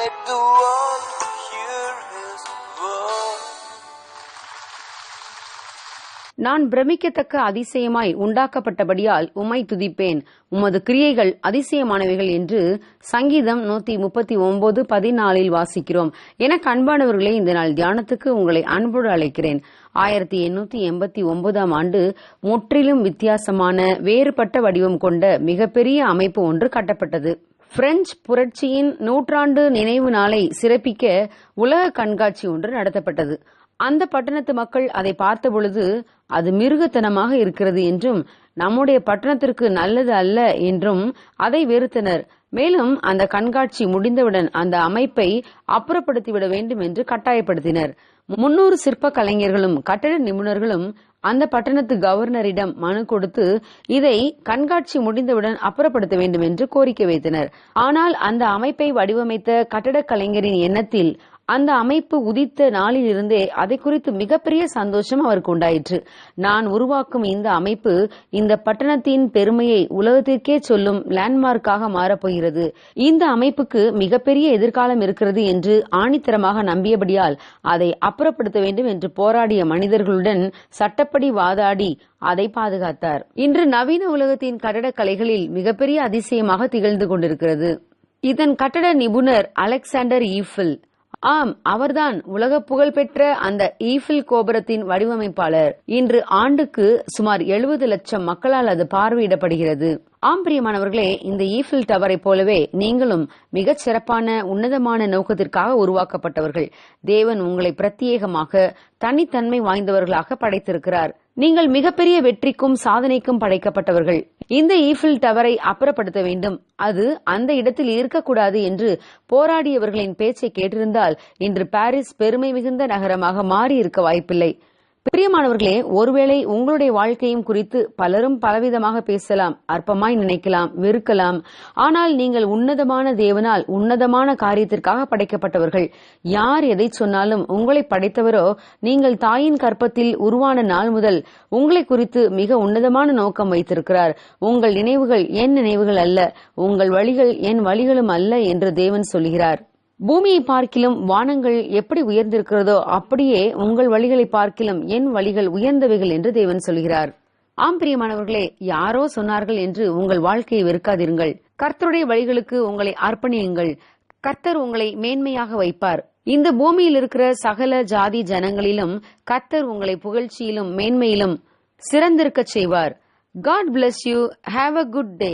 Let the world hear his word. நான் பிரமிக்கத்தக்க அதிசயமாய் உண்டாக்கப்பட்டபடியால் உம்மை துதிப்பேன். உமது கிரியைகள் அதிசயமானவைகள் என்று சங்கீதம் நூத்தி முப்பத்தி ஒன்பது பதினாலில் வாசிக்கிறோம். என கண்பானவர்களே இந்த நாள் தியானத்துக்கு உங்களை அன்போடு அழைக்கிறேன். ஆயிரத்தி எண்ணூத்தி எண்பத்தி ஒன்பதாம் ஆண்டு முற்றிலும் வித்தியாசமான வேறுபட்ட வடிவம் கொண்ட மிகப்பெரிய அமைப்பு ஒன்று கட்டப்பட்டது. பிரெஞ்சு புரட்சியின் நூற்றாண்டு நினைவு நாளை சிறப்பிக்க உலக கண்காட்சி ஒன்று நடத்தப்பட்டது. அந்த பட்டணத்து மக்கள் அதை பார்த்த பொழுது அது மிருகத்தனமாக இருக்கிறது என்றும் நம்முடைய பட்டணத்திற்கு நல்லது அல்ல என்றும் அதை வெறுத்தனர். மேலும் அந்த கண்காட்சி முடிந்தவுடன் அந்த அமைப்பை அப்புறப்படுத்திவிட வேண்டும் என்று கட்டாயப்படுத்தினர். முன்னூறு சிற்ப கலைஞர்களும் கட்டட நிபுணர்களும் அந்த பட்டணத்து கவர்னரிடம் மனு கொடுத்து இதை கண்காட்சி முடிந்தவுடன் அப்புறப்படுத்த வேண்டும் என்று கோரிக்கை வைத்தனர். ஆனால் அந்த அமைப்பை வடிவமைத்த கட்டடக் கலைஞரின் எண்ணத்தில் அந்த அமைப்பு உதித்த நாளிலிருந்தே அதை குறித்து மிகப்பெரிய சந்தோஷம் அவருக்கு உண்டாயிற்று. நான் உருவாக்கும் இந்த அமைப்பு இந்த பட்டணத்தின் பெருமையை உலகத்திற்கே சொல்லும் லேண்ட்மார்க்காக மாறப்போகிறது இந்த அமைப்புக்கு மிகப்பெரிய எதிர்காலம் இருக்கிறது என்று ஆணித்தரமாக நம்பியபடியால் அதை அப்புறப்படுத்த வேண்டும் என்று போராடிய மனிதர்களுடன் சட்டப்படி வாதாடி அதை பாதுகாத்தார். இன்று நவீன உலகத்தின் கட்டடக்கலைகளில் மிகப்பெரிய அதிசயமாக திகழ்ந்து கொண்டிருக்கிறது. இதன் கட்டட நிபுணர் அலெக்சாண்டர் ஈஃபில் ஆம் அவர்தான் உலக புகழ்பெற்ற அந்த ஈஃபில் கோபுரத்தின் வடிவமைப்பாளர். இன்று ஆண்டுக்கு சுமார் எழுபது லட்சம் மக்களால் அது பார்வையிடப்படுகிறது. ஆம் பிரியமானவர்களே இந்த ஈஃபில் டவரை போலவே நீங்களும் மிகச் சிறப்பான உன்னதமான நோக்கத்திற்காக உருவாக்கப்பட்டவர்கள். தேவன் உங்களை பிரத்யேகமாக தனித்தன்மை வாய்ந்தவர்களாக படைத்திருக்கிறார். நீங்கள் மிகப்பெரிய வெற்றிக்கும் சாதனைக்கும் படைக்கப்பட்டவர்கள். இந்த ஈஃபில் டவரை அப்புறப்படுத்த வேண்டும். அது அந்த இடத்தில் இருக்கக்கூடாது என்று போராடியவர்களின் பேச்சை கேட்டிருந்தால் இன்று பாரிஸ் பெருமை மிகுந்த நகரமாக மாறி இருக்க வாய்ப்பில்லை. பிரியமானவர்களே ஒருவேளை உங்களுடைய வாழ்க்கையும் குறித்து பலரும் பலவிதமாக பேசலாம் அற்பமாய் நினைக்கலாம் வெறுக்கலாம். ஆனால் நீங்கள் உன்னதமான தேவனால் உன்னதமான காரியத்திற்காக படைக்கப்பட்டவர்கள். யார் எதை சொன்னாலும் உங்களை படைத்தவரோ நீங்கள் தாயின் கற்பத்தில் உருவான நாள் முதல் உங்களை குறித்து மிக உன்னதமான நோக்கம் வைத்திருக்கிறார். உங்கள் நினைவுகள் என் நினைவுகள் அல்ல உங்கள் வழிகள் என் வழிகளும் அல்ல என்று தேவன் சொல்கிறார். பூமியை பார்க்கிலும் வானங்கள் எப்படி உயர்ந்திருக்கிறதோ அப்படியே உங்கள் வழிகளை பார்க்கிலும் என் வழிகள் உயர்ந்தவைகள் என்று தேவன் சொல்கிறார். ஆம் பிரியமானவர்களே யாரோ சொன்னார்கள் என்று உங்கள் வாழ்க்கையை வெறுக்காதிருங்கள். கர்த்தருடைய வழிகளுக்கு உங்களை அர்ப்பணியுங்கள். கர்த்தர் உங்களை மேன்மையாக வைப்பார். இந்த பூமியில் இருக்கிற சகல ஜாதி ஜனங்களிலும் கர்த்தர் உங்களை புகழ்ச்சியிலும் மேன்மையிலும் சிறந்திருக்கச் செய்வார். God bless you have a good day